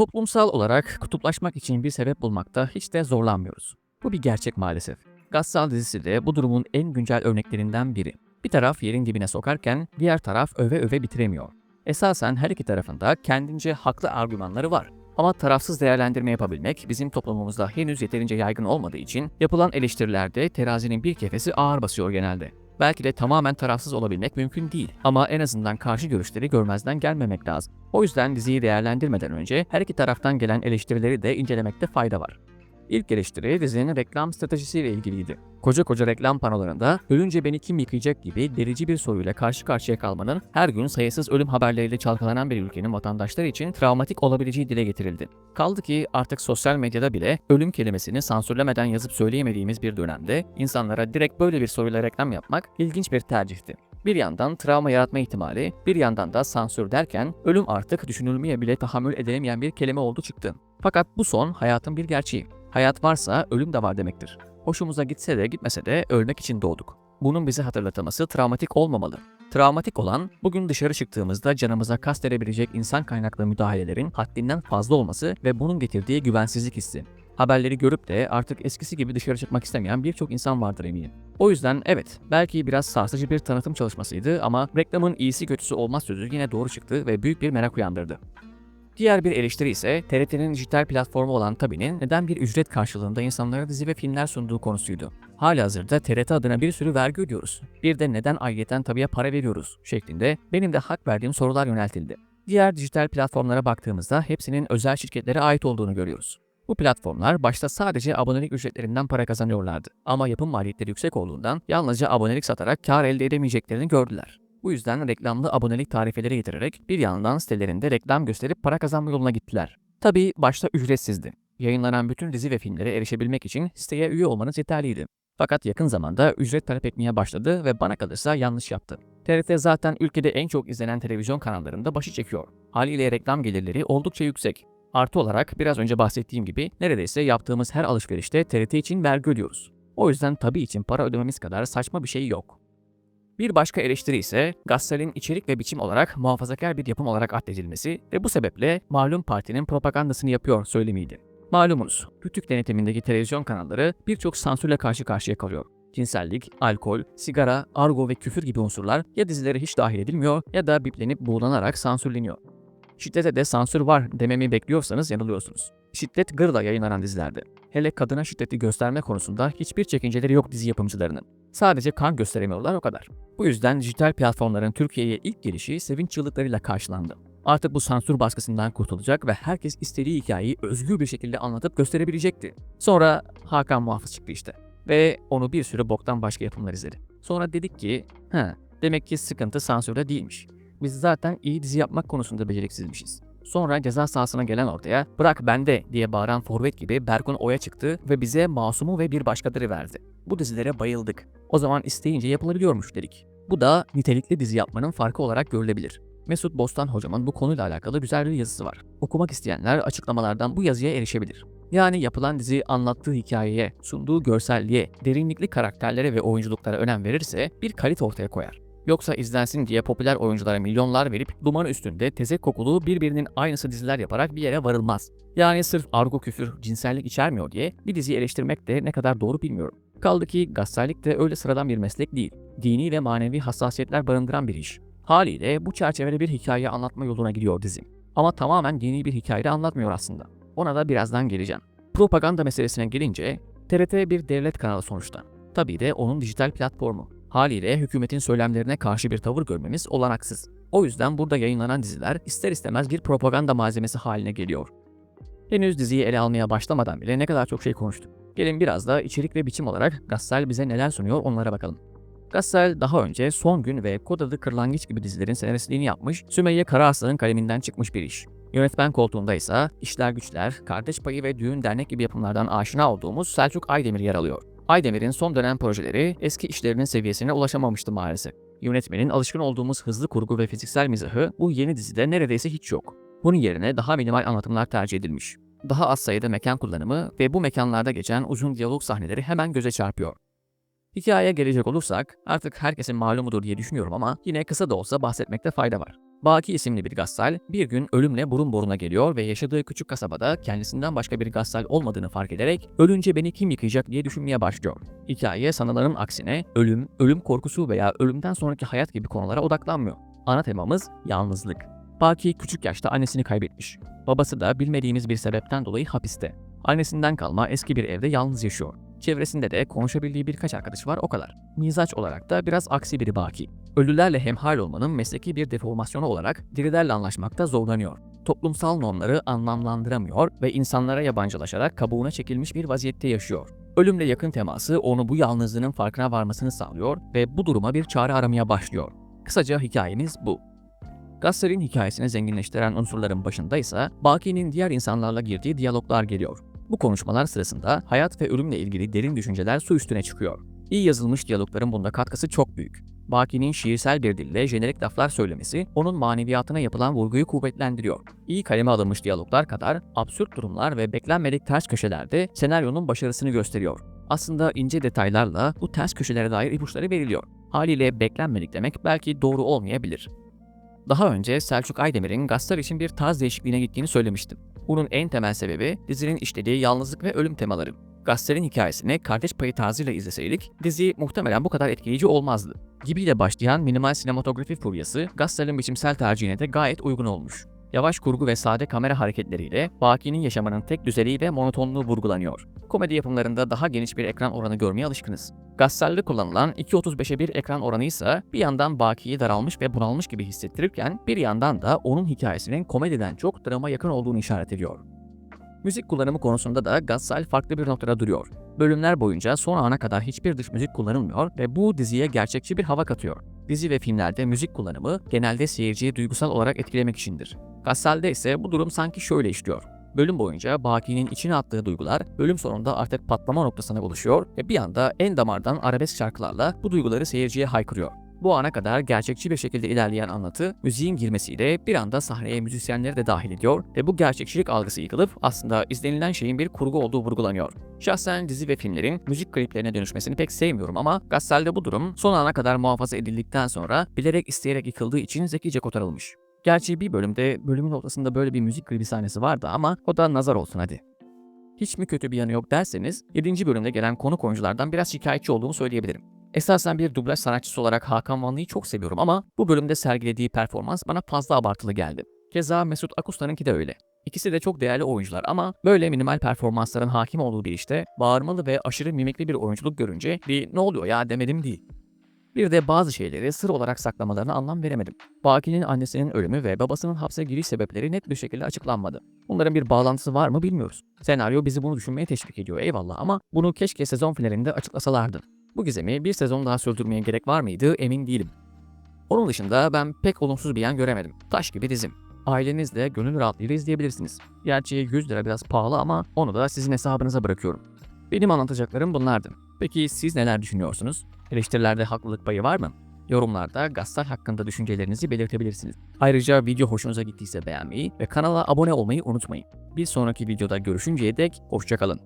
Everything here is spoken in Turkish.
Toplumsal olarak kutuplaşmak için bir sebep bulmakta hiç de zorlanmıyoruz. Bu bir gerçek maalesef. Gassal dizisi de bu durumun en güncel örneklerinden biri. Bir taraf yerin dibine sokarken diğer taraf öve öve bitiremiyor. Esasen her iki tarafında kendince haklı argümanları var. Ama tarafsız değerlendirme yapabilmek bizim toplumumuzda henüz yeterince yaygın olmadığı için yapılan eleştirilerde terazinin bir kefesi ağır basıyor genelde. Belki de tamamen tarafsız olabilmek mümkün değil ama en azından karşı görüşleri görmezden gelmemek lazım. O yüzden diziyi değerlendirmeden önce her iki taraftan gelen eleştirileri de incelemekte fayda var. İlk eleştiri dizinin reklam stratejisiyle ilgiliydi. Koca koca reklam panolarında ölünce beni kim yıkayacak gibi delici bir soruyla karşı karşıya kalmanın her gün sayısız ölüm haberleriyle çalkalanan bir ülkenin vatandaşları için travmatik olabileceği dile getirildi. Kaldı ki artık sosyal medyada bile ölüm kelimesini sansürlemeden yazıp söyleyemediğimiz bir dönemde insanlara direkt böyle bir soruyla reklam yapmak ilginç bir tercihti. Bir yandan travma yaratma ihtimali, bir yandan da sansür derken ölüm artık düşünülmeye bile tahammül edilemeyen bir kelime oldu çıktı. Fakat bu son hayatın bir gerçeği. Hayat varsa ölüm de var demektir. Hoşumuza gitse de gitmese de ölmek için doğduk. Bunun bize hatırlatılması travmatik olmamalı. Travmatik olan, bugün dışarı çıktığımızda canımıza kastedebilecek insan kaynaklı müdahalelerin haddinden fazla olması ve bunun getirdiği güvensizlik hissi. Haberleri görüp de artık eskisi gibi dışarı çıkmak istemeyen birçok insan vardır eminim. O yüzden evet, belki biraz sarsıcı bir tanıtım çalışmasıydı ama reklamın iyisi kötüsü olmaz sözü yine doğru çıktı ve büyük bir merak uyandırdı. Diğer bir eleştiri ise TRT'nin dijital platformu olan Tabi'nin neden bir ücret karşılığında insanlara dizi ve filmler sunduğu konusuydu. Halihazırda TRT adına bir sürü vergi ödüyoruz. Bir de neden ayrıyeten Tabi'ye para veriyoruz şeklinde benim de hak verdiğim sorular yöneltildi. Diğer dijital platformlara baktığımızda hepsinin özel şirketlere ait olduğunu görüyoruz. Bu platformlar başta sadece abonelik ücretlerinden para kazanıyorlardı. Ama yapım maliyetleri yüksek olduğundan yalnızca abonelik satarak kar elde edemeyeceklerini gördüler. Bu yüzden reklamlı abonelik tarifeleri getirerek bir yandan sitelerinde reklam gösterip para kazanma yoluna gittiler. Tabii başta ücretsizdi. Yayınlanan bütün dizi ve filmlere erişebilmek için siteye üye olmanız yeterliydi. Fakat yakın zamanda ücret talep etmeye başladı ve bana kalırsa yanlış yaptı. TRT zaten ülkede en çok izlenen televizyon kanallarında başı çekiyor. Haliyle reklam gelirleri oldukça yüksek. Artı olarak biraz önce bahsettiğim gibi neredeyse yaptığımız her alışverişte TRT için vergi ödüyoruz. O yüzden tabii için para ödememiz kadar saçma bir şey yok. Bir başka eleştiri ise Gassal'in içerik ve biçim olarak muhafazakar bir yapım olarak addedilmesi ve bu sebeple malum partinin propagandasını yapıyor söylemiydi. Malumunuz, Rütük denetimindeki televizyon kanalları birçok sansürle karşı karşıya kalıyor. Cinsellik, alkol, sigara, argo ve küfür gibi unsurlar ya dizilere hiç dahil edilmiyor ya da biplenip buğulanarak sansürleniyor. Şiddete de sansür var dememi bekliyorsanız yanılıyorsunuz. Şiddet gırla yayınlanan dizilerde. Hele kadına şiddeti gösterme konusunda hiçbir çekinceleri yok dizi yapımcılarının. Sadece kan gösteremiyorlar o kadar. Bu yüzden dijital platformların Türkiye'ye ilk gelişi sevinç çığlıklarıyla karşılandı. Artık bu sansür baskısından kurtulacak ve herkes istediği hikayeyi özgür bir şekilde anlatıp gösterebilecekti. Sonra Hakan Muhafız çıktı işte. Ve onu bir sürü boktan başka yapımlar izledi. Sonra dedik ki, ha demek ki sıkıntı sansürde değilmiş. Biz zaten iyi dizi yapmak konusunda beceriksizmişiz. Sonra ceza sahasına gelen ortaya bırak bende diye bağıran forvet gibi Berkun Oya çıktı ve bize Masum'u ve bir başkaları verdi. Bu dizilere bayıldık. O zaman isteyince yapılabiliyormuş dedik. Bu da nitelikli dizi yapmanın farkı olarak görülebilir. Mesut Bostan hocamın bu konuyla alakalı güzel bir yazısı var. Okumak isteyenler açıklamalardan bu yazıya erişebilir. Yani yapılan dizi anlattığı hikayeye, sunduğu görselliğe, derinlikli karakterlere ve oyunculuklara önem verirse bir kalite ortaya koyar. Yoksa izlensin diye popüler oyunculara milyonlar verip duman üstünde tezek kokulu birbirinin aynısı diziler yaparak bir yere varılmaz. Yani sırf argo küfür, cinsellik içermiyor diye bir diziyi eleştirmek de ne kadar doğru bilmiyorum. Kaldı ki gazetecilik de öyle sıradan bir meslek değil. Dini ve manevi hassasiyetler barındıran bir iş. Haliyle bu çerçevede bir hikaye anlatma yoluna gidiyor dizi. Ama tamamen dini bir hikaye anlatmıyor aslında. Ona da birazdan geleceğim. Propaganda meselesine gelince TRT bir devlet kanalı sonuçta. Tabii de onun dijital platformu. Haliyle hükümetin söylemlerine karşı bir tavır görmemiz olanaksız. O yüzden burada yayınlanan diziler ister istemez bir propaganda malzemesi haline geliyor. Henüz diziyi ele almaya başlamadan bile ne kadar çok şey konuştuk. Gelin biraz da içerik ve biçim olarak Gassel bize neler sunuyor onlara bakalım. Gassel daha önce Son Gün ve Kod Adı Kırlangıç gibi dizilerin senaristliğini yapmış, Sümeyye Karaaslan'ın kaleminden çıkmış bir iş. Yönetmen koltuğunda ise İşler Güçler, Kardeş Payı ve Düğün Dernek gibi yapımlardan aşina olduğumuz Selçuk Aydemir yer alıyor. Aydemir'in son dönem projeleri eski işlerinin seviyesine ulaşamamıştı maalesef. Yönetmenin alışkın olduğumuz hızlı kurgu ve fiziksel mizahı bu yeni dizide neredeyse hiç yok. Bunun yerine daha minimal anlatımlar tercih edilmiş. Daha az sayıda mekan kullanımı ve bu mekanlarda geçen uzun diyalog sahneleri hemen göze çarpıyor. Hikayeye gelecek olursak artık herkesin malumudur diye düşünüyorum ama yine kısa da olsa bahsetmekte fayda var. Baki isimli bir gassal bir gün ölümle burun buruna geliyor ve yaşadığı küçük kasabada kendisinden başka bir gassal olmadığını fark ederek ölünce beni kim yıkayacak diye düşünmeye başlıyor. Hikaye sanılanın aksine ölüm, ölüm korkusu veya ölümden sonraki hayat gibi konulara odaklanmıyor. Ana temamız yalnızlık. Baki küçük yaşta annesini kaybetmiş. Babası da bilmediğimiz bir sebepten dolayı hapiste. Annesinden kalma eski bir evde yalnız yaşıyor. Çevresinde de konuşabildiği birkaç arkadaş var o kadar. Mizaç olarak da biraz aksi biri Baki. Ölülerle hemhal olmanın mesleki bir deformasyonu olarak dirilerle anlaşmakta zorlanıyor. Toplumsal normları anlamlandıramıyor ve insanlara yabancılaşarak kabuğuna çekilmiş bir vaziyette yaşıyor. Ölümle yakın teması onu bu yalnızlığının farkına varmasını sağlıyor ve bu duruma bir çare aramaya başlıyor. Kısaca hikayemiz bu. Gasser'in hikayesini zenginleştiren unsurların başında ise Baki'nin diğer insanlarla girdiği diyaloglar geliyor. Bu konuşmalar sırasında hayat ve ölümle ilgili derin düşünceler su üstüne çıkıyor. İyi yazılmış diyalogların bunda katkısı çok büyük. Baki'nin şiirsel bir dille jenerik laflar söylemesi onun maneviyatına yapılan vurguyu kuvvetlendiriyor. İyi kaleme alınmış diyaloglar kadar absürt durumlar ve beklenmedik ters köşelerde senaryonun başarısını gösteriyor. Aslında ince detaylarla bu ters köşelere dair ipuçları veriliyor. Haliyle beklenmedik demek belki doğru olmayabilir. Daha önce Selçuk Aydemir'in Gassar için bir tarz değişikliğine gittiğini söylemiştim. Bunun en temel sebebi dizinin işlediği yalnızlık ve ölüm temaları. Gasser'in hikayesini kardeş payı tarzıyla izleseydik dizi muhtemelen bu kadar etkileyici olmazdı. Gibiyle başlayan minimal sinematografi furyası Gasser'in biçimsel tercihine de gayet uygun olmuş. Yavaş kurgu ve sade kamera hareketleriyle Baki'nin yaşamının tek düzeliği ve monotonluğu vurgulanıyor. Komedi yapımlarında daha geniş bir ekran oranı görmeye alışkınız. Gassal'de kullanılan 2.35'e 1 ekran oranı ise bir yandan Baki'yi daralmış ve bunalmış gibi hissettirirken bir yandan da onun hikayesinin komediden çok drama yakın olduğunu işaret ediyor. Müzik kullanımı konusunda da Gassal farklı bir noktada duruyor. Bölümler boyunca son ana kadar hiçbir dış müzik kullanılmıyor ve bu diziye gerçekçi bir hava katıyor. Dizi ve filmlerde müzik kullanımı genelde seyirciyi duygusal olarak etkilemek içindir. Gassal'de ise bu durum sanki şöyle işliyor. Bölüm boyunca Baki'nin içine attığı duygular bölüm sonunda artık patlama noktasına ulaşıyor ve bir anda en damardan arabesk şarkılarla bu duyguları seyirciye haykırıyor. Bu ana kadar gerçekçi bir şekilde ilerleyen anlatı, müziğin girmesiyle bir anda sahneye müzisyenleri de dahil ediyor ve bu gerçekçilik algısı yıkılıp aslında izlenilen şeyin bir kurgu olduğu vurgulanıyor. Şahsen dizi ve filmlerin müzik kliplerine dönüşmesini pek sevmiyorum ama Gassal'de bu durum son ana kadar muhafaza edildikten sonra bilerek isteyerek yıkıldığı için zekice kotarılmış. Gerçi bir bölümde bölümün ortasında böyle bir müzik klibi sahnesi vardı ama o da nazar olsun hadi. Hiç mi kötü bir yanı yok derseniz 7. bölümde gelen konuk oyunculardan biraz şikayetçi olduğumu söyleyebilirim. Esasen bir dublaj sanatçısı olarak Hakan Vanlı'yı çok seviyorum ama bu bölümde sergilediği performans bana fazla abartılı geldi. Keza Mesut Akuslar'ınki de öyle. İkisi de çok değerli oyuncular ama böyle minimal performansların hakim olduğu bir işte bağırmalı ve aşırı mimikli bir oyunculuk görünce bir ne oluyor ya demedim değil. Bir de bazı şeyleri sır olarak saklamalarına anlam veremedim. Baki'nin annesinin ölümü ve babasının hapse giriş sebepleri net bir şekilde açıklanmadı. Bunların bir bağlantısı var mı bilmiyoruz. Senaryo bizi bunu düşünmeye teşvik ediyor eyvallah ama bunu keşke sezon finalinde açıklasalardı. Bu gizemi bir sezon daha sürdürmeye gerek var mıydı emin değilim. Onun dışında ben pek olumsuz bir yan göremedim. Taş gibi dizim. Ailenizle gönül rahatlığıyla izleyebilirsiniz. Gerçi 100 lira biraz pahalı ama onu da sizin hesabınıza bırakıyorum. Benim anlatacaklarım bunlardı. Peki siz neler düşünüyorsunuz? Eleştirilerde haklılık payı var mı? Yorumlarda Gassal hakkında düşüncelerinizi belirtebilirsiniz. Ayrıca video hoşunuza gittiyse beğenmeyi ve kanala abone olmayı unutmayın. Bir sonraki videoda görüşünceye dek hoşçakalın.